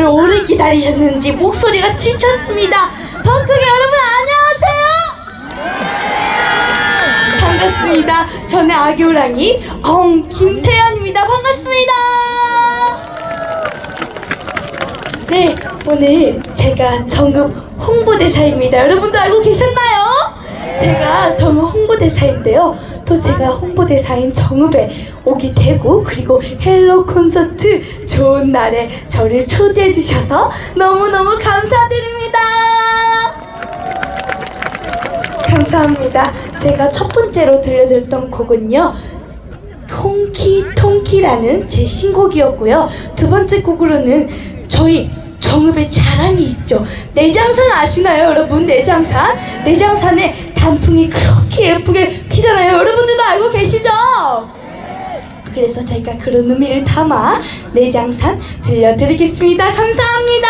저를 오래 기다리셨는지 목소리가 지쳤습니다. 더 크게 여러분 안녕하세요. 반갑습니다. 저는 아기호랑이 엉 김태연입니다. 반갑습니다. 네, 오늘 제가 정급 홍보대사입니다. 여러분도 알고 계셨나요? 제가 정급 홍보대사인데요. 또 제가 홍보대사인 정읍에 오게 되고 그리고 헬로 콘서트 좋은 날에 저를 초대해 주셔서 너무너무 감사드립니다. 감사합니다. 제가 첫 번째로 들려드렸던 곡은요. 통키 통키라는 제 신곡이었고요. 두 번째 곡으로는 저희 정읍의 자랑이 있죠. 내장산 아시나요, 여러분? 내장산? 내장산에 단풍이 그렇게 예쁘게 피잖아요. 여러분들도 알고 계시죠? 그래서 제가 그런 의미를 담아 내장산 들려드리겠습니다. 감사합니다.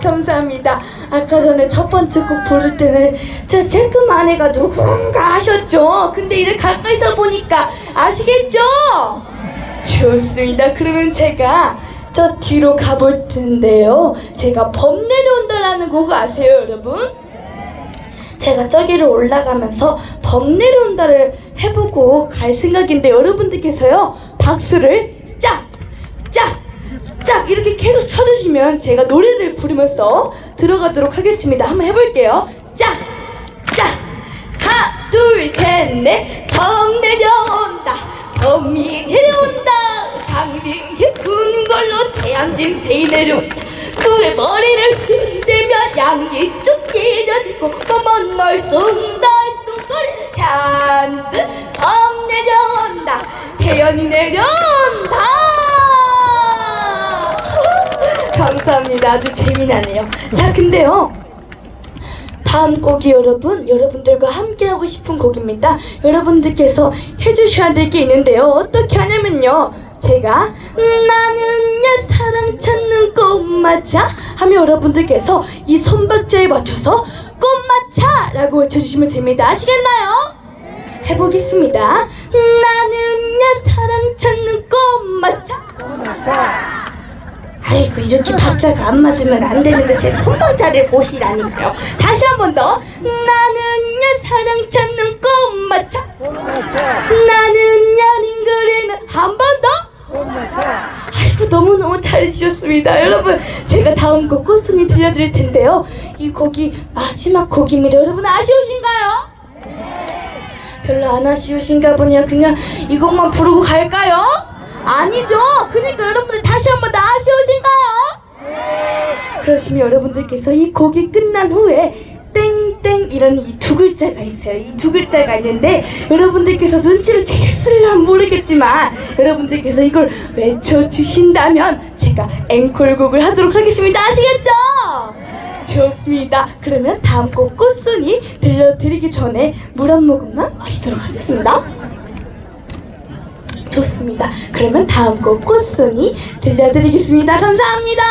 좋습니다. 아까 전에 첫 번째 곡 부를 때는 저 쬐끔한 애가 누군가 하셨죠? 근데 이제 가까이서 보니까 아시겠죠? 좋습니다. 그러면 제가 저 뒤로 가볼 텐데요. 제가 범 내려온다라는 곡 아세요, 여러분? 제가 저기를 올라가면서 범 내려온다를 해보고 갈 생각인데 여러분들께서요 박수를! 짝! 이렇게 계속 쳐주시면 제가 노래를 부르면서 들어가도록 하겠습니다. 한번 해볼게요. 짝! 짝! 하나 둘 셋 넷 범 내려온다 범이 내려온다 장빈 깊은 걸로 태양짐승이 내려온다 그의 머리를 흔들며 양이 쭉 찢어지고 먼 날숭달숭 소리를 잔뜩 범 내려온다 태연이 내려온다 감사합니다 아주 재미나네요 자 근데요 다음 곡이 여러분, 여러분들과 함께 하고 싶은 곡입니다. 여러분들께서 해주셔야 될 게 있는데요. 어떻게 하냐면요. 제가 나는 야 사랑 찾는 꽃마차 하면 여러분들께서 이 손박자에 맞춰서 꽃마차라고 외쳐주시면 됩니다. 아시겠나요? 해보겠습니다. 나는 야 사랑 찾는 꽃마차. 아이고 이렇게 박자가 안 맞으면 안 되는데 제 손박자를 보시라니까요. 다시 한 번 더. 나는야 사랑 찾는 꽃마차. 나는 연인 그리는 한 번 더. 아이고 너무너무 잘해주셨습니다. 여러분 제가 다음 곡 꽃순이 들려드릴 텐데요. 이 곡이 마지막 곡입니다. 여러분 아쉬우신가요? 별로 안 아쉬우신가 보네요. 그냥 이 곡만 부르고 갈까요? 아니죠. 그러니까 여러분들 다시 한번더 아쉬우신가요? 그러시면 여러분들께서 이 곡이 끝난 후에 땡땡 이런 이 두 글자가 있어요. 이 두 글자가 있는데 여러분들께서 눈치를 채셨을라 모르겠지만 여러분들께서 이걸 외쳐주신다면 제가 앵콜곡을 하도록 하겠습니다. 아시겠죠? 좋습니다. 그러면 다음 곡 꽃순이 들려드리기 전에 물 한 모금만 마시도록 하겠습니다. 좋습니다. 그러면 다음 곡 꽃순이 들려드리겠습니다. 감사합니다.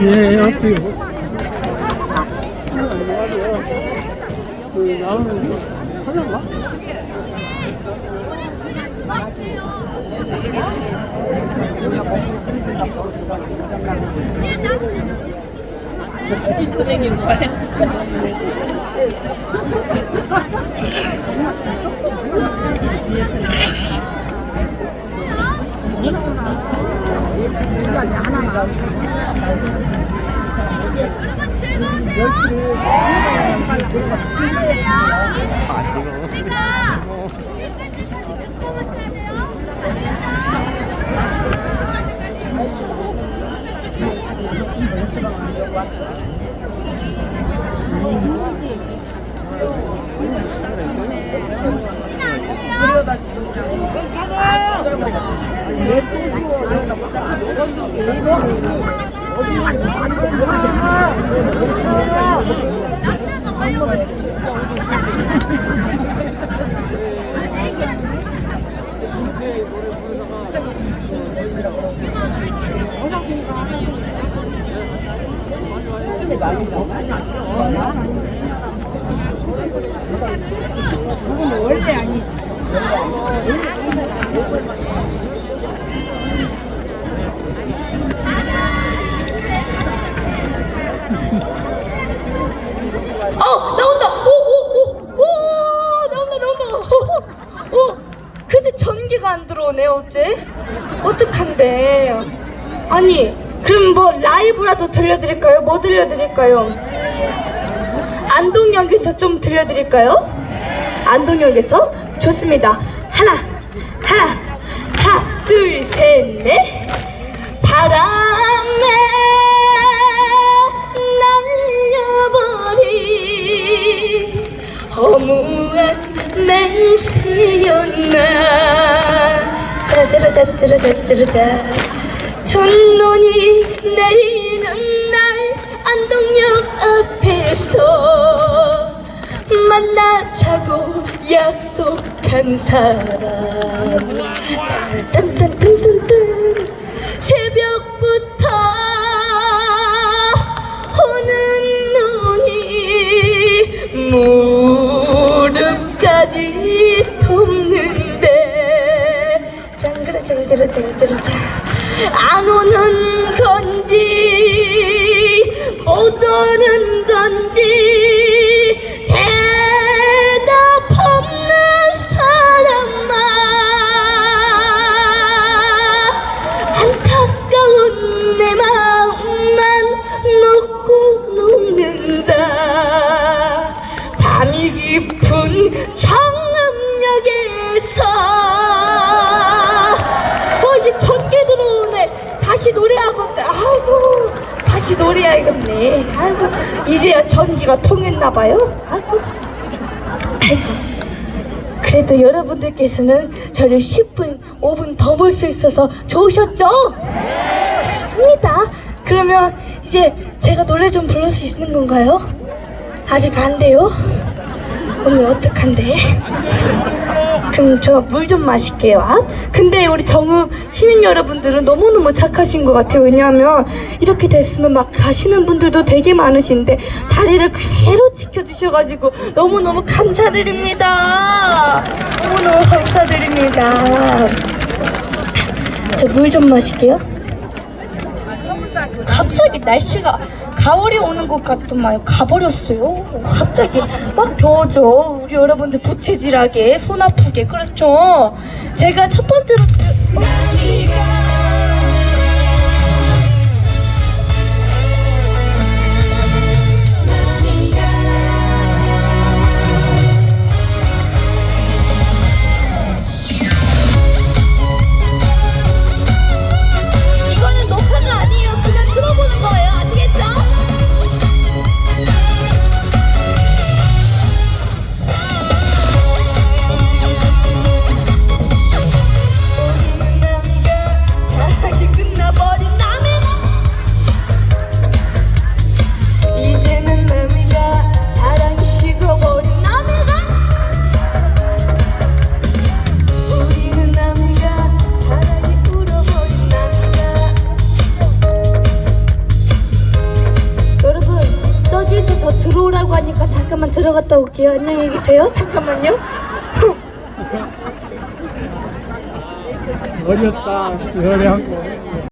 예, 앞에. 그 선생님 뭐해? 여러분 즐거우세요? 안녕하세요. 제가 1분 1분 1분 1분 1분 1분 1분 1분 1분 Thank you. 어 라이브라도 들려드릴까요? 뭐 들려드릴까요? 안동역에서 좀 들려드릴까요? 안동역에서? 좋습니다. 하나 하나 하나 둘 셋 넷. 바람에 날려버린 허무한 맹세였나 짜자라짜짜라짜짜라짜 첫눈이 내리는 날 안동역 앞에서 만나자고 약속한 사람. 딴딴딴딴딴 새벽부터 오는 눈이 무릎까지 덮는데. 짱그라 짱그라 짱그라 안 오는 건지 못 오는 건지 해야겠네 아이고 이제야 전기가 통했나봐요 아이고 아이고 그래도 여러분들께서는 저를 10분, 5분 더 볼 수 있어서 좋으셨죠? 좋습니다. 그러면 이제 제가 노래 좀 부를 수 있는 건가요? 아직 안 돼요? 오늘 어떡한데? 그럼 저 물 좀 마실게요. 아? 근데 우리 정읍 시민 여러분들은 너무너무 착하신 것 같아요. 왜냐하면 이렇게 됐으면 막 가시는 분들도 되게 많으신데 자리를 그대로 지켜주셔가지고 너무너무 감사드립니다. 너무너무 감사드립니다. 저 물 좀 마실게요. 갑자기 날씨가 가을이 오는 것 같더만요. 가버렸어요. 갑자기 막 더워져. 우리 여러분들 부채질하게, 손 아프게. 그렇죠? 제가 첫 번째로. 어? 어렸다. 열이 한 거.